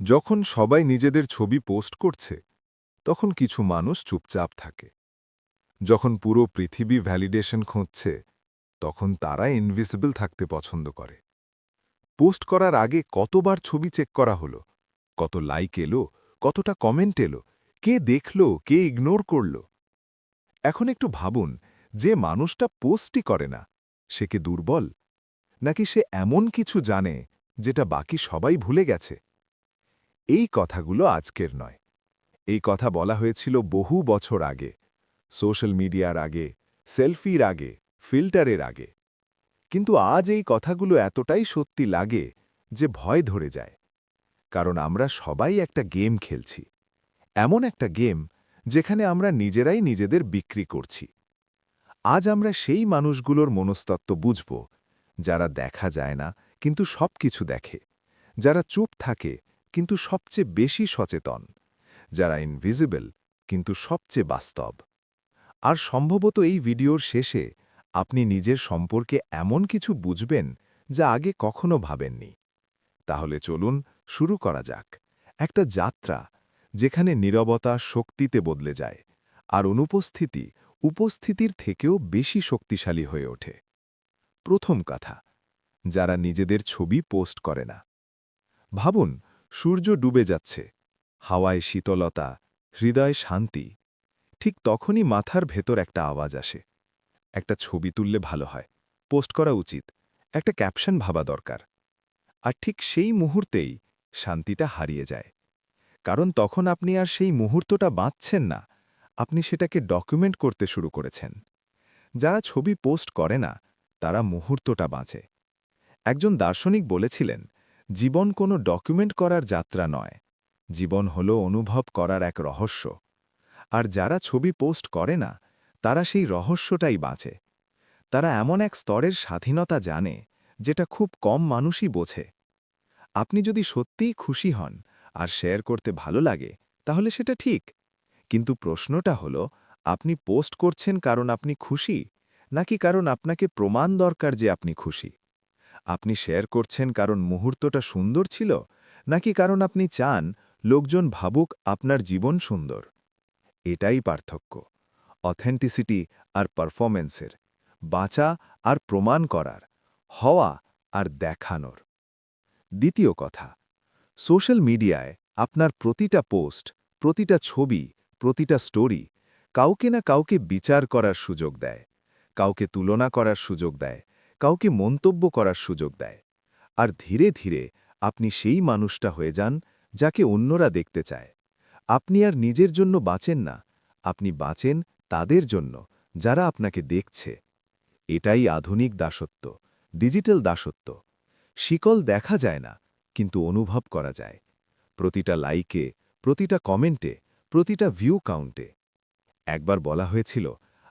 যখন সবাই নিজেদের ছবি পোস্ট করছে, তখন কিছু মানুষ চুপচাপ থাকে। যখন পুরো পৃথিবী ভ্যালিডেশন খুঁজছে, তখন তারা ইনভিজিবল থাকতে পছন্দ করে। পোস্ট করার আগে কতবার ছবি চেক করা হলো, কত লাইক এলো, কতটা কমেন্ট এলো, কে দেখল, কে ইগনোর করল। এখন একটু ভাবুন, যে মানুষটা পোস্টই করে না, সে কি দুর্বল? নাকি সে এমন কিছু জানে, যেটা বাকি সবাই ভুলে গেছে? এই কথাগুলো আজকের নয়। এই কথা বলা হয়েছিল বহু বছর আগে, সোশ্যাল মিডিয়ার আগে, সেলফির আগে, ফিল্টারের আগে। কিন্তু আজ এই কথাগুলো এতটাই সত্যি লাগে যে ভয় ধরে যায়। কারণ আমরা সবাই একটা গেম খেলছি। এমন একটা গেম যেখানে আমরা নিজেরাই নিজেদের বিক্রি করছি। আজ আমরা সেই মানুষগুলোর মনস্তত্ত্ব বুঝব, যারা দেখা যায় না, কিন্তু সব কিছু দেখে, যারা চুপ থাকে কিন্তু সবচেয়ে বেশি সচেতন, যারা ইনভিজিবল কিন্তু সবচেয়ে বাস্তব। আর সম্ভবত এই ভিডিওর শেষে আপনি নিজের সম্পর্কে এমন কিছু বুঝবেন যা আগে কখনো ভাবেননি। তাহলে চলুন শুরু করা যাক। একটা যাত্রা যেখানে নীরবতা শক্তিতে বদলে যায় আর অনুপস্থিতি উপস্থিতির থেকেও বেশি শক্তিশালী হয়ে ওঠে। প্রথম কথা, যারা নিজেদের ছবি পোস্ট করে না। ভাবুন সূর্য ডুবে যাচ্ছে। হাওয়ায় শীতলতা, হৃদয় শান্তি। ঠিক তখনই মাথার ভেতর একটা আওয়াজ আসে। একটা ছবি তুললে ভালো হয়, পোস্ট করা উচিত, একটা ক্যাপশন ভাবা দরকার। আর ঠিক সেই মুহূর্তেই শান্তিটা হারিয়ে যায়। কারণ তখন আপনি আর সেই মুহূর্তটা বাঁচছেন না, আপনি সেটাকে ডকুমেন্ট করতে শুরু করেছেন। যারা ছবি পোস্ট করে না, তারা মুহূর্তটা বাঁচে। একজন দার্শনিক বলেছিলেন জীবন কোনো ডকুমেন্ট করার যাত্রা নয়। জীবন হল অনুভব করার এক রহস্য। আর যারা ছবি পোস্ট করে না, তারা সেই রহস্যটাই বাঁচে। তারা এমন এক স্তরের স্বাধীনতা জানে, যেটা খুব কম মানুষই বোঝে। আপনি যদি সত্যিই খুশি হন আর শেয়ার করতে ভালো লাগে, তাহলে সেটা ঠিক। কিন্তু প্রশ্নটা হলো, আপনি পোস্ট করছেন কারণ আপনি খুশি, নাকি কারণ আপনাকে প্রমাণ দরকার যে আপনি খুশি? আপনি শেয়ার করছেন কারণ মুহূর্তটা সুন্দর ছিল, নাকি কারণ আপনি চান লোকজন ভাবুক আপনার জীবন সুন্দর? এটাই পার্থক্য। অথেন্টিসিটি আর পারফরমেন্সের বাঁচা আর প্রমাণ করার, হওয়া আর দেখানোর। দ্বিতীয় কথা, সোশ্যাল মিডিয়ায় আপনার প্রতিটা পোস্ট, প্রতিটা ছবি, প্রতিটা স্টোরি কাউকে না কাউকে বিচার করার সুযোগ দেয়, কাউকে তুলনা করার সুযোগ দেয় কাউকে মন্তব্য করার সুযোগ দেয়। আর ধীরে ধীরে আপনি সেই মানুষটা হয়ে যান যাকে অন্যরা দেখতে চায়। আপনি আর নিজের জন্য বাঁচেন না, আপনি বাঁচেন তাদের জন্য, যারা আপনাকে দেখছে। এটাই আধুনিক দাসত্ব, ডিজিটাল দাসত্ব। শিকল দেখা যায় না, কিন্তু অনুভব করা যায়। প্রতিটা লাইকে, প্রতিটা কমেন্টে, প্রতিটা ভিউ কাউন্টে। একবার বলা হয়েছিল,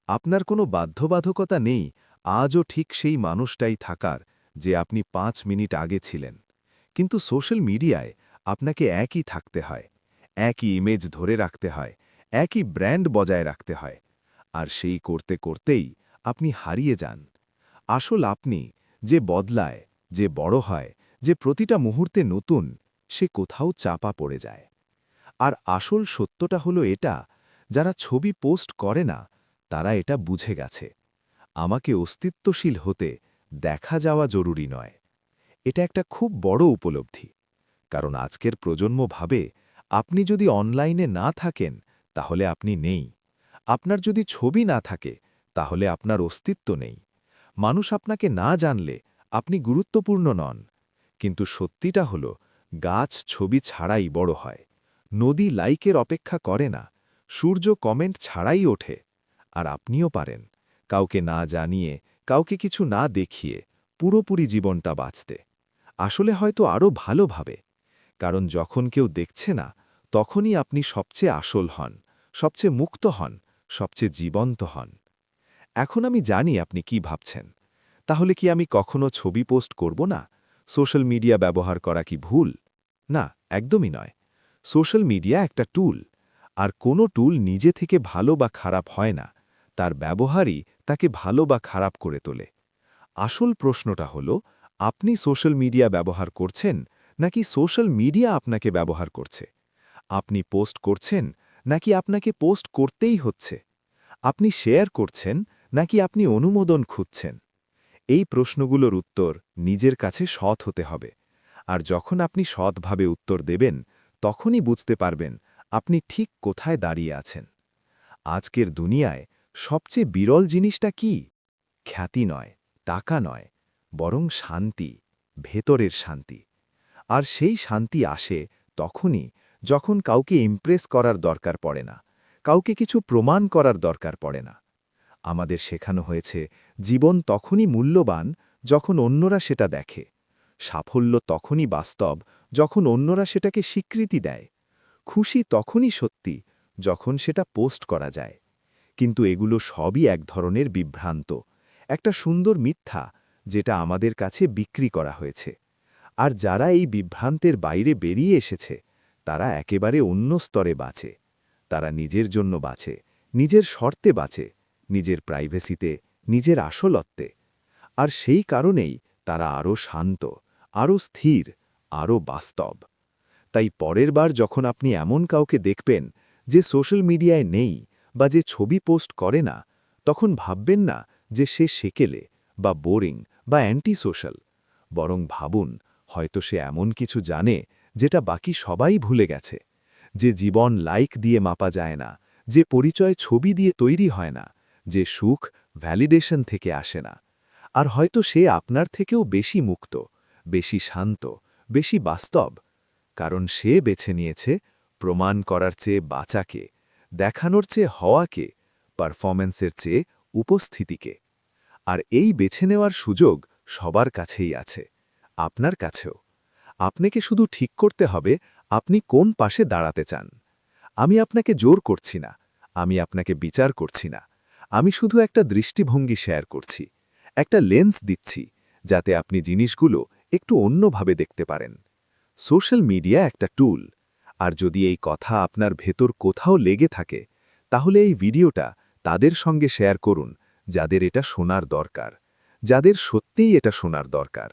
আপনার কোনো বাধ্যবাধকতা নেই আজও ঠিক সেই মানুষটাই থাকার যে আপনি পাঁচ মিনিট আগে ছিলেন। কিন্তু সোশ্যাল মিডিয়ায় আপনাকে একই থাকতে হয়, একই ইমেজ ধরে রাখতে হয়, একই ব্র্যান্ড বজায় রাখতে হয়। আর সেই করতে করতেই আপনি হারিয়ে যান। আসল আপনি যে বদলায়, যে বড় হয়, যে প্রতিটা মুহূর্তে নতুন, সে কোথাও চাপা পড়ে যায়। আর আসল সত্যটা হলো এটা, যারা ছবি পোস্ট করে না, তারা এটা বুঝে গেছে। আমাকে অস্তিত্বশীল হতে দেখা যাওয়া জরুরি নয়। এটা একটা খুব বড় উপলব্ধি। কারণ আজকের প্রজন্ম ভাবে আপনি যদি অনলাইনে না থাকেন, তাহলে আপনি নেই। আপনার যদি ছবি না থাকে, তাহলে আপনার অস্তিত্ব নেই। মানুষ আপনাকে না জানলে আপনি গুরুত্বপূর্ণ নন। কিন্তু সত্যিটা হল, গাছ ছবি ছাড়াই বড় হয়। নদী লাইকের অপেক্ষা করে না, সূর্য কমেন্ট ছাড়াই ওঠে, আর আপনিও পারেন। কাউকে না জানিয়ে, কাউকে কিছু না দেখিয়ে পুরোপুরি জীবনটা বাঁচতে। আসলে হয়তো আরও ভালোভাবে কারণ যখন কেউ দেখছে না, তখনই আপনি সবচেয়ে আসল হন, সবচেয়ে মুক্ত হন, সবচেয়ে জীবন্ত হন। এখন আমি জানি আপনি কি ভাবছেন। তাহলে কি আমি কখনো ছবি পোস্ট করব না? সোশ্যাল মিডিয়া ব্যবহার করা কি ভুল? না, একদমই নয়। সোশ্যাল মিডিয়া একটা টুল। আর কোনো টুল নিজে থেকে ভালো বা খারাপ হয় না। তার ব্যবহারই তাকে ভালো বা খারাপ করে তোলে। আসল প্রশ্নটা হল, আপনি সোশ্যাল মিডিয়া ব্যবহার করছেন নাকি সোশ্যাল মিডিয়া আপনাকে ব্যবহার করছে? আপনি পোস্ট করছেন নাকি আপনাকে পোস্ট করতেই হচ্ছে? আপনি শেয়ার করছেন নাকি আপনি অনুমোদন খুঁজছেন? এই প্রশ্নগুলোর উত্তর নিজের কাছে সৎ হতে হবে। আর যখন আপনি সৎভাবে উত্তর দেবেন, তখনই বুঝতে পারবেন আপনি ঠিক কোথায় দাঁড়িয়ে আছেন। আজকের দুনিয়ায় সবচেয়ে বিরল জিনিসটা কি? খ্যাতি নয়, টাকা নয়, বরং শান্তি, ভেতরের শান্তি। আর সেই শান্তি আসে তখনই যখন কাউকে ইমপ্রেস করার দরকার পড়ে না, কাউকে কিছু প্রমাণ করার দরকার পড়ে না। আমাদের শেখানো হয়েছে, জীবন তখনই মূল্যবান যখন অন্যরা সেটা দেখে। সাফল্য তখনই বাস্তব যখন অন্যরা সেটাকে স্বীকৃতি দেয়। খুশি তখনই সত্যি যখন সেটা পোস্ট করা যায়। কিন্তু এগুলো সবই এক ধরনের বিভ্রান্ত। একটা সুন্দর মিথ্যা যেটা আমাদের কাছে বিক্রি করা হয়েছে। আর যারা এই বিভ্রান্তের বাইরে বেরিয়ে এসেছে, তারা একেবারে অন্য স্তরে বাঁচে। তারা নিজের জন্য বাঁচে, নিজের শর্তে বাঁচে, নিজের প্রাইভেসিতে, নিজের আসলত্বে। আর সেই কারণেই তারা আরও শান্ত আরও স্থির আরও বাস্তব। তাই পরের বার যখন আপনি এমন কাউকে দেখবেন যে সোশ্যাল মিডিয়ায় নেই বা যে ছবি পোস্ট করে না, তখন ভাববেন না যে সে সেকেলে বা বোরিং বা অ্যান্টি সোশ্যাল বরং ভাবুন, হয়তো সে এমন কিছু জানে যেটা বাকি সবাই ভুলে গেছে। যে জীবন লাইক দিয়ে মাপা যায় না, যে পরিচয় ছবি দিয়ে তৈরি হয় না, যে সুখ ভ্যালিডেশন থেকে আসে না। আর হয়তো সে আপনার থেকেও বেশি মুক্ত, বেশি শান্ত, বেশি বাস্তব। কারণ সে বেছে নিয়েছে প্রমাণ করার চেয়ে বাঁচাকে দেখানোর চেয়ে হওয়াকে, পারফরম্যান্সের চেয়ে উপস্থিতিকে। আর এই বেছে নেওয়ার সুযোগ সবার কাছেই আছে, আপনার কাছেও। আপনাকে শুধু ঠিক করতে হবে আপনি কোন পাশে দাঁড়াতে চান। আমি আপনাকে জোর করছি না, আমি আপনাকে বিচার করছি না। আমি শুধু একটা দৃষ্টিভঙ্গি শেয়ার করছি, একটা লেন্স দিচ্ছি, যাতে আপনি জিনিসগুলো একটু অন্যভাবে দেখতে পারেন। সোশ্যাল মিডিয়া একটা টুল আর যদি এই কথা আপনার ভেতর কোথাও লেগে থাকে, তাহলে এই ভিডিওটা তাদের সঙ্গে শেয়ার করুন, যাদের এটা শোনার দরকার, যাদের সত্যিই এটা শোনার দরকার।